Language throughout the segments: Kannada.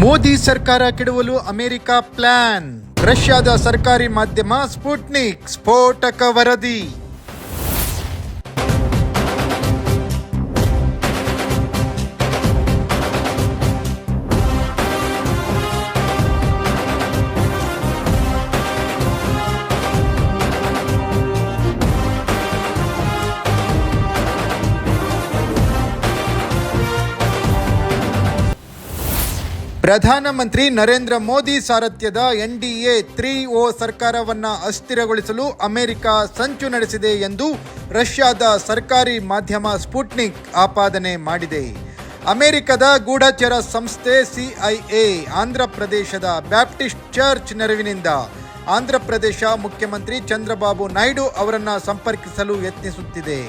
ಮೋದಿ ಸರ್ಕಾರ ಕೆಡವಲು ಅಮೆರಿಕ ಪ್ಲಾನ್. ರಷ್ಯಾದ ಸರ್ಕಾರಿ ಮಾಧ್ಯಮ ಸ್ಪುಟ್ನಿಕ್ ಸ್ಫೋಟಕ ವರದಿ. ಪ್ರಧಾನಮಂತ್ರಿ Narendra Modi ಸಾರಥ್ಯದ N D A three O ಸರ್ಕಾರವನ್ನು ಅಸ್ಥಿರಗೊಳಿಸಲು ಅಮೆರಿಕ ಸಂಚು ನಡೆಸಿದೆ ಎಂದು ರಷ್ಯಾದ ಸರ್ಕಾರಿ ಮಾಧ್ಯಮ ಸ್ಪುಟ್ನಿಕ್ ಆಪಾದನೆ ಮಾಡಿದೆ. ಅಮೆರಿಕದ ಗೂಢಚರ ಸಂಸ್ಥೆ ಸಿಐಎ ಆಂಧ್ರಪ್ರದೇಶದ ಬ್ಯಾಪ್ಟಿಸ್ಟ್ ಚರ್ಚ್ ನೆರವಿನಿಂದ ಆಂಧ್ರಪ್ರದೇಶ ಮುಖ್ಯಮಂತ್ರಿ ಚಂದ್ರಬಾಬು ನಾಯ್ಡು ಅವರನ್ನು ಸಂಪರ್ಕಿಸಲು ಯತ್ನಿಸುತ್ತಿದೆ.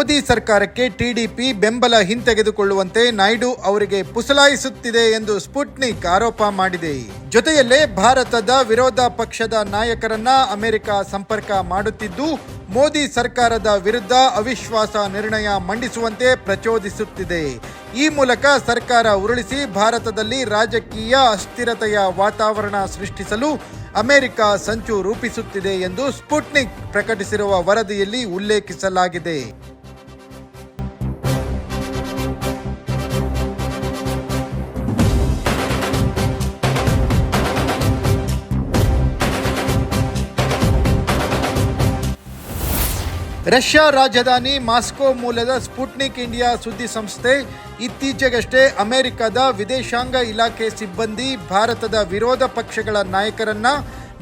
ಮೋದಿ ಸರ್ಕಾರಕ್ಕೆ ಟಿಡಿಪಿ ಬೆಂಬಲ ಹಿಂತೆಗೆದುಕೊಳ್ಳುವಂತೆ ನಾಯ್ಡು ಅವರಿಗೆ ಪುಸಲಾಯಿಸುತ್ತಿದೆ ಎಂದು ಸ್ಪುಟ್ನಿಕ್ ಆರೋಪ ಮಾಡಿದೆ. ಜೊತೆಯಲ್ಲೇ ಭಾರತದ ವಿರೋಧ ಪಕ್ಷದ ನಾಯಕರನ್ನ ಅಮೆರಿಕ ಸಂಪರ್ಕ ಮಾಡುತ್ತಿದ್ದು, ಮೋದಿ ಸರ್ಕಾರದ ವಿರುದ್ಧ ಅವಿಶ್ವಾಸ ನಿರ್ಣಯ ಮಂಡಿಸುವಂತೆ ಪ್ರಚೋದಿಸುತ್ತಿದೆ. ಈ ಮೂಲಕ ಸರ್ಕಾರ ಉರುಳಿಸಿ ಭಾರತದಲ್ಲಿ ರಾಜಕೀಯ ಅಸ್ಥಿರತೆಯ ವಾತಾವರಣ ಸೃಷ್ಟಿಸಲು ಅಮೆರಿಕ ಸಂಚು ರೂಪಿಸುತ್ತಿದೆ ಎಂದು ಸ್ಪುಟ್ನಿಕ್ ಪ್ರಕಟಿಸಿರುವ ವರದಿಯಲ್ಲಿ ಉಲ್ಲೇಖಿಸಲಾಗಿದೆ. ರಷ್ಯಾ ರಾಜಧಾನಿ ಮಾಸ್ಕೋ ಮೂಲದ ಸ್ಪುಟ್ನಿಕ್ ಇಂಡಿಯಾ ಸುದ್ದಿ ಸಂಸ್ಥೆ ಇತ್ತೀಚೆಗಷ್ಟೇ ಅಮೆರಿಕದ ವಿದೇಶಾಂಗ ಇಲಾಖೆ ಸಿಬ್ಬಂದಿ ಭಾರತದ ವಿರೋಧ ಪಕ್ಷಗಳ ನಾಯಕರನ್ನ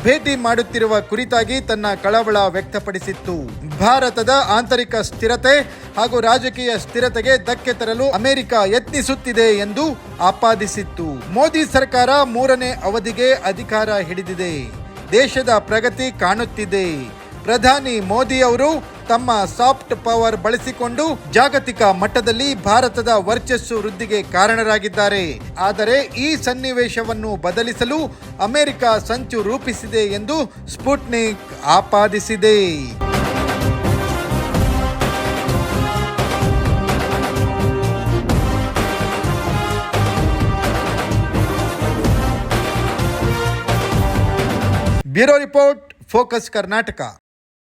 ಭೇಟಿ ಮಾಡುತ್ತಿರುವ ಕುರಿತಾಗಿ ತನ್ನ ಕಳವಳ ವ್ಯಕ್ತಪಡಿಸಿತ್ತು. ಭಾರತದ ಆಂತರಿಕ ಸ್ಥಿರತೆ ಹಾಗೂ ರಾಜಕೀಯ ಸ್ಥಿರತೆಗೆ ಧಕ್ಕೆ ತರಲು ಅಮೆರಿಕ ಯತ್ನಿಸುತ್ತಿದೆ ಎಂದು ಆಪಾದಿಸಿತ್ತು. ಮೋದಿ ಸರ್ಕಾರ ಮೂರನೇ ಅವಧಿಗೆ ಅಧಿಕಾರ ಹಿಡಿದಿದೆ. ದೇಶದ ಪ್ರಗತಿ ಕಾಣುತ್ತಿದೆ. ಪ್ರಧಾನಿ ಮೋದಿ ಅವರು ತಮ್ಮ ಸಾಫ್ಟ್ ಪವರ್ ಬಳಸಿಕೊಂಡು ಜಾಗತಿಕ ಮಟ್ಟದಲ್ಲಿ ಭಾರತದ ವರ್ಚಸ್ಸು ವೃದ್ಧಿಗೆ ಕಾರಣರಾಗಿದ್ದಾರೆ. ಆದರೆ ಈ ಸನ್ನಿವೇಶವನ್ನು ಬದಲಿಸಲು ಅಮೆರಿಕ ಸಂಚು ರೂಪಿಸಿದೆ ಎಂದು Sputnik ಆಪಾದಿಸಿದೆ. Bureau report, focus Karnataka.